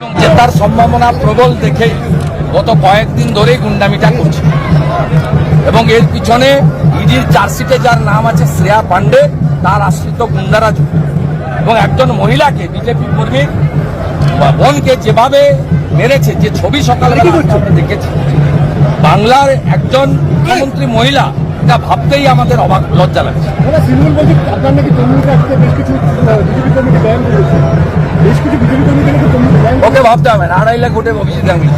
জেতার সম্ভাবনা প্রবল দেখে গত কয়েকদিন ধরেই গুন্ডামিটা করছে। এবং এর পিছনে ইডির চার্জশিটে যার নাম আছে শ্রেয়া পান্ডে তার আশ্রিত গুন্ডারা যুক্ত। এবং একজন মহিলাকে বিজেপি কর্মী বোনকে যেভাবে মেরেছে যে ছবি সকালে দেখেছি। বাংলার একজন মুখ্যমন্ত্রী মহিলা এটা ভাবতেই আমাদের অবাক লজ্জা লাগছে। ওকে ভাবতে হবে না আড়াই লাখ ভোটে অভিজিৎ গাঙ্গুলি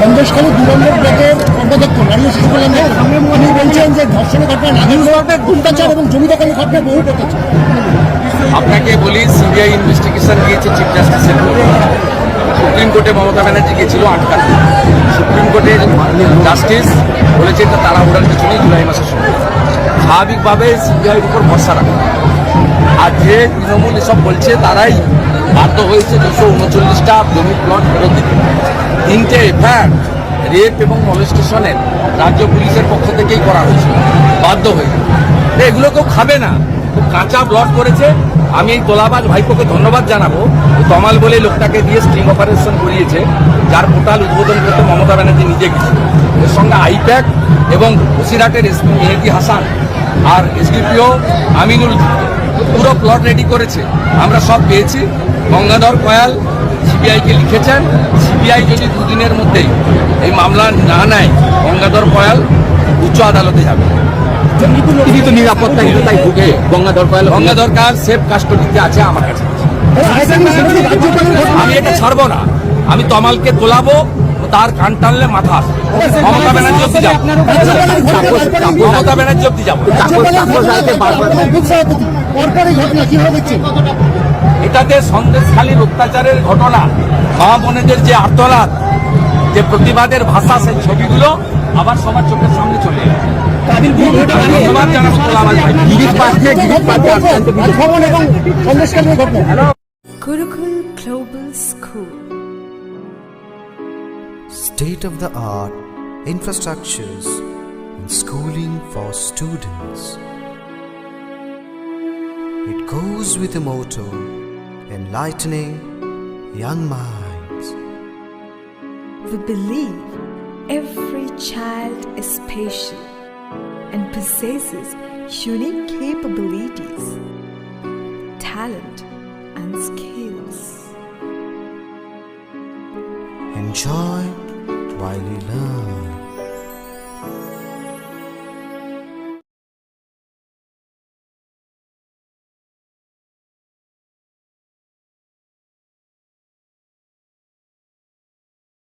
সন্দেশখালী দু নম্বর ব্লকের কর্মাধ্যক্ষ নারী শিশু কল্যাণের উনি বলছেন যে ধর্ষণের ঘটনা এবং জমি দখলের ঘটনা বহু ঘটেছে। আপনাকে বলি সিবিআই ইনভেস্টিগেশন দিয়েছে চিফ জাস্টিসের সুপ্রিম কোর্টে মমতা ব্যানার্জি গিয়েছিল আটকাতে। সুপ্রিম কোর্টের জাস্টিস বলেছে এটা তাড়াহুড়ার কিছু নেই জুলাই মাসের সময় স্বাভাবিকভাবে সিবিআইয়ের উপর ভরসা রাখে। আর যে তৃণমূল এসব বলছে, তারাই বাধ্য হয়েছে দুশো উনচল্লিশটা জমি প্লট ফেরত দিতে। তিনটে এফআইআর রেপ এবং মলেস্টেশনের রাজ্য পুলিশের পক্ষ থেকেই করা হয়েছে। বাধ্য হয়ে। এগুলো কেউ খাবে না। কাঁচা ব্লট করেছে। আমি এই তোলাবাজ ভাইপোকে ধন্যবাদ জানাব। তমাল বলে লোকটাকে দিয়ে স্ট্রিং অপারেশন করিয়েছে, যার পোর্টাল উদ্বোধন করতে মমতা ব্যানার্জি নিজে গেছে। এর সঙ্গে আইপ্যাক এবং বসিরহাটের এসপি মেহেদি হাসান আর এসডিপিও আমিনুল পুরো প্লট রেডি করেছে। আমরা সব পেয়েছি। গঙ্গাধর কয়াল সিবিআইকে লিখেছেন। সিবিআই যদি দুদিনের মধ্যেই এই মামলা না নেয় গঙ্গাধর কয়াল উচ্চ আদালতে যাবে। ভুগে কয়াল। গঙ্গাধর কয়াল সেফ কাস্টডিতে আছে আমার কাছে। আমি এটা ছাড়বো না। আমি তমালকে তোলাবো। তার কান টানলে মাথা আসবে। মমতা ব্যানার্জি অব্দি যাব মমতা ব্যানার্জি অব্দি যাব এটাতে সন্দেশখালীর অত্যাচারের ঘটনা মা বোনেদের যে আর্তনাদ যে প্রতিবাদের ভাষা সেই ছবিগুলো আবার সবার চোখের সামনে চলে এলো আমি ধন্যবাদ জানাব state of the art infrastructures and schooling for students. It goes with the motto enlightening young minds. We believe every child is special and possesses unique capabilities, talent, and skills. Enjoy Bailey Love.